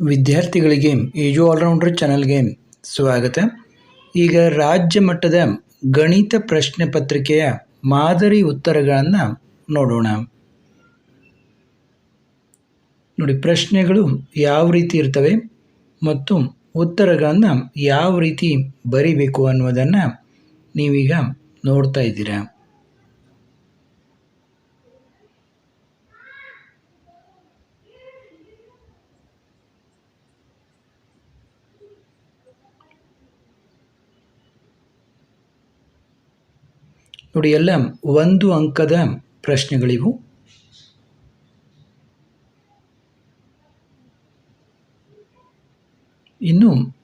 ವಿದ್ಯಾರ್ಥಿಗಳಿಗೆ age allrounder ಚಾನಲ್ಗೆ ಸ್ವಾಗತ. ಈಗ ರಾಜ್ಯ ಮಟ್ಟದ ಗಣಿತ ಪ್ರಶ್ನೆ ಪತ್ರಿಕೆಯ ಮಾದರಿ ಉತ್ತರಗಳನ್ನು ನೋಡೋಣ. ನೋಡಿ, ಪ್ರಶ್ನೆಗಳು ಯಾವ ರೀತಿ ಇರ್ತವೆ ಮತ್ತು ಉತ್ತರಗಳನ್ನು ಯಾವ ರೀತಿ ಬರಿಬೇಕು ಅನ್ನೋದನ್ನು ನೀವೀಗ ನೋಡ್ತಾ ಇದ್ದೀರಾ. ನೋಡಿ, ಎಲ್ಲ ಒಂದು ಅಂಕದ ಪ್ರಶ್ನೆಗಳಿವು. ಇನ್ನು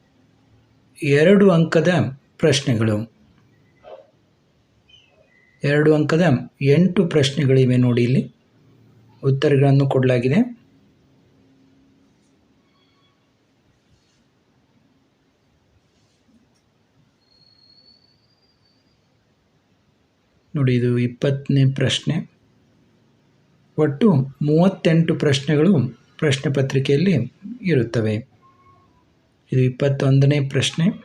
ಎರಡು ಅಂಕದ ಪ್ರಶ್ನೆಗಳು. ಎರಡು ಅಂಕದ ಎಂಟು ಪ್ರಶ್ನೆಗಳಿವೆ ನೋಡಿ ಇಲ್ಲಿ. ಉತ್ತರಗಳನ್ನು ಕೊಡಲಾಗಿದೆ. ನೋಡಿ, ಇದು ಇಪ್ಪತ್ತನೇ ಪ್ರಶ್ನೆ. ಒಟ್ಟು ಮೂವತ್ತೆಂಟು ಪ್ರಶ್ನೆಗಳು ಪ್ರಶ್ನೆ ಪತ್ರಿಕೆಯಲ್ಲಿ ಇರುತ್ತವೆ. ಇದು ಇಪ್ಪತ್ತೊಂದನೇ ಪ್ರಶ್ನೆ.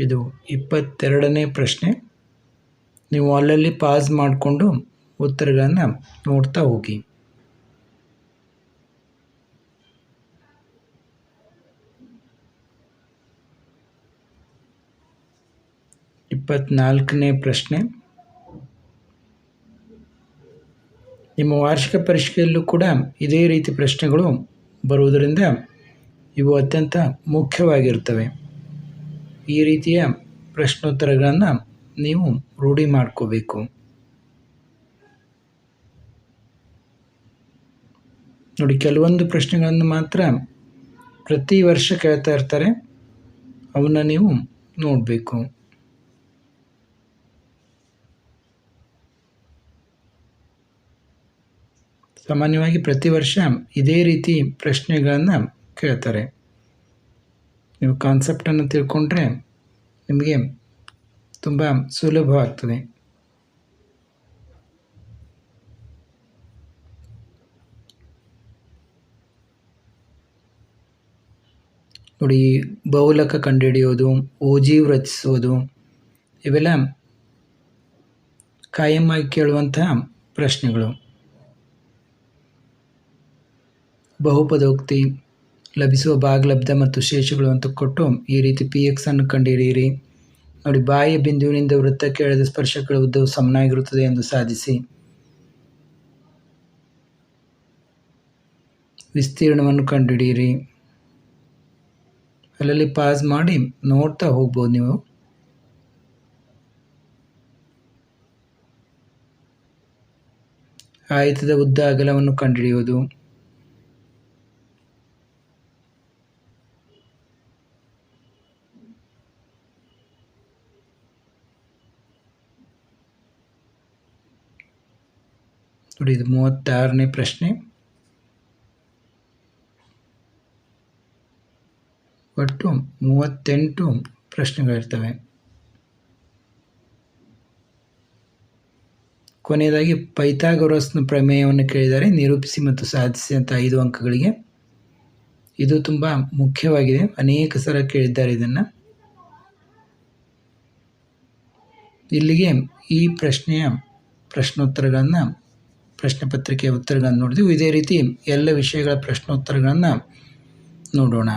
ಇದು ಇಪ್ಪತ್ತೆರಡನೇ ಪ್ರಶ್ನೆ. ನೀವು ಅಲ್ಲಲ್ಲಿ ಪಾಸ್ ಮಾಡಿಕೊಂಡು ಉತ್ತರಗಳನ್ನು ನೋಡ್ತಾ ಹೋಗಿ. ಇಪ್ಪತ್ನಾಲ್ಕನೇ ಪ್ರಶ್ನೆ. ನಿಮ್ಮ ವಾರ್ಷಿಕ ಪರೀಕ್ಷೆಯಲ್ಲೂ ಕೂಡ ಇದೇ ರೀತಿ ಪ್ರಶ್ನೆಗಳು ಬರುವುದರಿಂದ ಇವು ಅತ್ಯಂತ ಮುಖ್ಯವಾಗಿರ್ತವೆ ಈ ರೀತಿಯ ಪ್ರಶ್ನೋತ್ತರಗಳನ್ನು ನೀವು ರೂಢಿ ಮಾಡ್ಕೋಬೇಕು. ನೋಡಿ, ಕೆಲವೊಂದು ಪ್ರಶ್ನೆಗಳನ್ನು ಮಾತ್ರ ಪ್ರತಿ ವರ್ಷ ಕೇಳ್ತಾ ಇರ್ತಾರೆ. ಅವನ್ನ ನೀವು ನೋಡಬೇಕು. ಸಾಮಾನ್ಯವಾಗಿ ಪ್ರತಿ ವರ್ಷ ಇದೇ ರೀತಿ ಪ್ರಶ್ನೆಗಳನ್ನು ಕೇಳ್ತಾರೆ. ನೀವು ಕಾನ್ಸೆಪ್ಟನ್ನು ತಿಳ್ಕೊಂಡ್ರೆ ನಿಮಗೆ ತುಂಬ ಸುಲಭವಾಗ್ತದೆ. ನೋಡಿ, ಬಹುಲಕ ಕಂಡುಹಿಡಿಯೋದು ಓಜೀವ್ ರಚಿಸೋದು, ಇವೆಲ್ಲ ಕಾಯಮ್ಮಾಗಿ ಕೇಳುವಂತಹ ಪ್ರಶ್ನೆಗಳು. ಬಹುಪದೋಕ್ತಿ ಲಭಿಸುವ ಭಾಗಲಬ್ಧ ಮತ್ತು ಶೇಷಗಳು ಅಂತ ಕೊಟ್ಟು ಈ ರೀತಿ ಪಿ ಎಕ್ಸ್ ಅನ್ನು ಕಂಡುಹಿಡಿಯಿರಿ ನೋಡಿ, ಬಾಯಿಯ ಬಿಂದುವಿನಿಂದ ವೃತ್ತಕ್ಕೆ ಎಳೆದ ಸ್ಪರ್ಶಗಳ ಉದ್ದವು ಸಮನಾಗಿರುತ್ತದೆ ಎಂದು ಸಾಧಿಸಿ. ವಿಸ್ತೀರ್ಣವನ್ನು ಕಂಡುಹಿಡಿಯಿರಿ. ಅಲ್ಲಲ್ಲಿ ಪಾಸ್ ಮಾಡಿ, ನೋಡ್ತಾ ಹೋಗ್ಬೋದು ನೀವು. ಆಯತದ ಉದ್ದ ಅಗಲವನ್ನು ಕಂಡುಹಿಡಿಯುವುದು. ನೋಡಿ, ಇದು ಮೂವತ್ತಾರನೇ ಪ್ರಶ್ನೆ. ಒಟ್ಟು ಮೂವತ್ತೆಂಟು ಪ್ರಶ್ನೆಗಳಿರ್ತವೆ. ಕೊನೆಯದಾಗಿ ಪೈಥಾಗೊರಸ್ನ ಪ್ರಮೇಯವನ್ನು ಕೇಳಿದರೆ ನಿರೂಪಿಸಿ ಮತ್ತು ಸಾಧಿಸಿ ಅಂತ ಐದು ಅಂಕಗಳಿಗೆ. ಇದು ತುಂಬ ಮುಖ್ಯವಾಗಿದೆ. ಅನೇಕ ಸಲ ಕೇಳಿದ್ದಾರೆ ಇದನ್ನು. ಇಲ್ಲಿಗೆ ಈ ಪ್ರಶ್ನೆಯ ಪ್ರಶ್ನೋತ್ತರಗಳನ್ನು ಪ್ರಶ್ನೆ ಪತ್ರಿಕೆಯ ಉತ್ತರಗಳನ್ನು ನೋಡಿದೆವು. ಇದೇ ರೀತಿ ಎಲ್ಲ ವಿಷಯಗಳ ಪ್ರಶ್ನೋತ್ತರಗಳನ್ನು ನೋಡೋಣ.